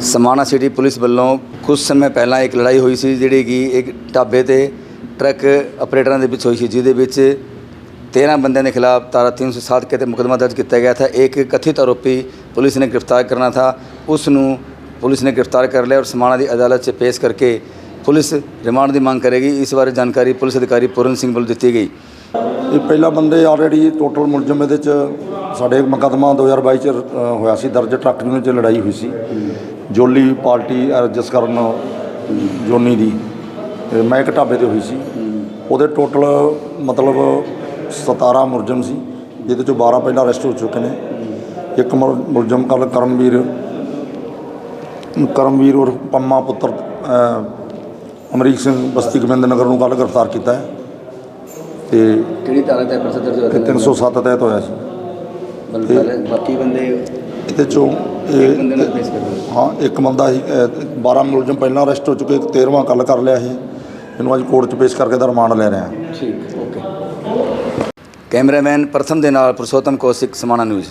Samana city police ਵੱਲੋਂ ਕੁਝ ਸਮੇਂ ਪਹਿਲਾਂ ਇੱਕ ਲੜਾਈ ਹੋਈ ਸੀ, ਜਿਹੜੀ ਕਿ ਇੱਕ ਢਾਬੇ ਤੇ ਟਰੱਕ ਆਪਰੇਟਰਾਂ ਦੇ ਵਿੱਚ ਹੋਈ ਸੀ, ਜਿਹਦੇ ਵਿੱਚ 13 ਬੰਦਿਆਂ ਦੇ ਖਿਲਾਫ ਤਾਰਾ 307 ਕੇ ਤੇ ਮੁਕਦਮਾ ਦਰਜ ਕੀਤਾ ਗਿਆ ਥਾ। ਇੱਕ ਕਥਿਤ ਆਰੋਪੀ ਪੁਲਿਸ ਨੇ ਗ੍ਰਿਫਤਾਰ ਕਰਨਾ ਥਾ। ਉਸ ਨੂੰ ਪੁਲਿਸ ਨੇ ਗ੍ਰਿਫਤਾਰ ਕਰ ਲਿਆ ਔਰ ਸਮਾਣਾ ਦੀ ਅਦਾਲਤ 'ਚ ਪੇਸ਼ ਕਰਕੇ ਪੁਲਿਸ ਰਿਮਾਂਡ ਦੀ ਮੰਗ ਕਰੇਗੀ। ਇਸ ਬਾਰੇ ਜਾਣਕਾਰੀ ਪੁਲਿਸ ਅਧਿਕਾਰੀ ਪੂਰਨ ਸਿੰਘ ਵੱਲੋਂ ਦਿੱਤੀ ਗਈ। ਇਹ ਪਹਿਲਾ ਬੰਦੇ ਆਲਰੇਡੀ ਟੋਟਲ ਮੁਲਜ਼ਮ ਇਹਦੇ 'ਚ ਸਾਡੇ ਮੁਕਦਮਾ 2022 ਚ ਹੋਇਆ ਸੀ। ਦਰਜ ਟਰੱਕ ਨੂੰ 'ਚ ਲੜਾਈ ਹੋਈ ਸੀ। ਜੋਲੀ ਪਾਰਟੀ ਅ, ਜਿਸ ਕਾਰਨ ਜੋਨੀ ਦੀ ਮੈਂ ਇੱਕ ਢਾਬੇ ਤੇ ਹੋਈ ਸੀ। ਉਹਦੇ ਟੋਟਲ ਮਤਲਬ 17 ਮੁਲਜ਼ਮ ਸੀ ਜਿਹਦੇ ਚੋਂ 12 ਪਹਿਲਾਂ ਅਰੈਸਟ ਹੋ ਚੁੱਕੇ ਨੇ। ਇੱਕ ਮੁਲਜ਼ਮ ਕੱਲ ਕਰਮਵੀਰ ਕਰਮਵੀਰ ਔਰ ਪੰਮਾ ਪੁੱਤਰ ਅਮਰੀਕ ਸਿੰਘ ਬਸਤੀ ਗੋਬਿੰਦ ਨਗਰ ਨੂੰ ਕੱਲ ਗ੍ਰਿਫਤਾਰ ਕੀਤਾ ਹੈ। ਤੇ ਕਿਹੜੀ ਧਾਰਾ ਤੇ ਪਰਚਾ ਦਰਜ ਇਹ 307 ਤਹਿਤ ਹੋਇਆ ਸੀ। ਬਾਕੀ ਬੰਦੇ ਇਹਦੇ ਚੋਂ ਹਾਂ ਇੱਕ ਬੰਦਾ ਸੀ ਅਹ, 12 ਮੁਲਜ਼ਮ ਪਹਿਲਾਂ ਅਰੈਸਟ ਹੋ ਚੁੱਕੇ ਇੱਕ 13ਵਾਂ ਕੱਲ ਕਰ ਲਿਆ ਇਹ ਇਹਨੂੰ ਅੱਜ ਕੋਰਟ 'ਚ ਪੇਸ਼ ਕਰਕੇ ਦਾ ਰਿਮਾਂਡ ਲੈ ਰਹੇ ਹਾਂ। ਠੀਕ ਓਕੇ। ਕੈਮਰਾਮੈਨ ਪ੍ਰਥਮ ਦੇ ਨਾਲ ਪੁਰਸ਼ੋਤਮ ਕੌਸ਼ਿਕ ਸਮਾਣਾ ਨਿਊਜ਼।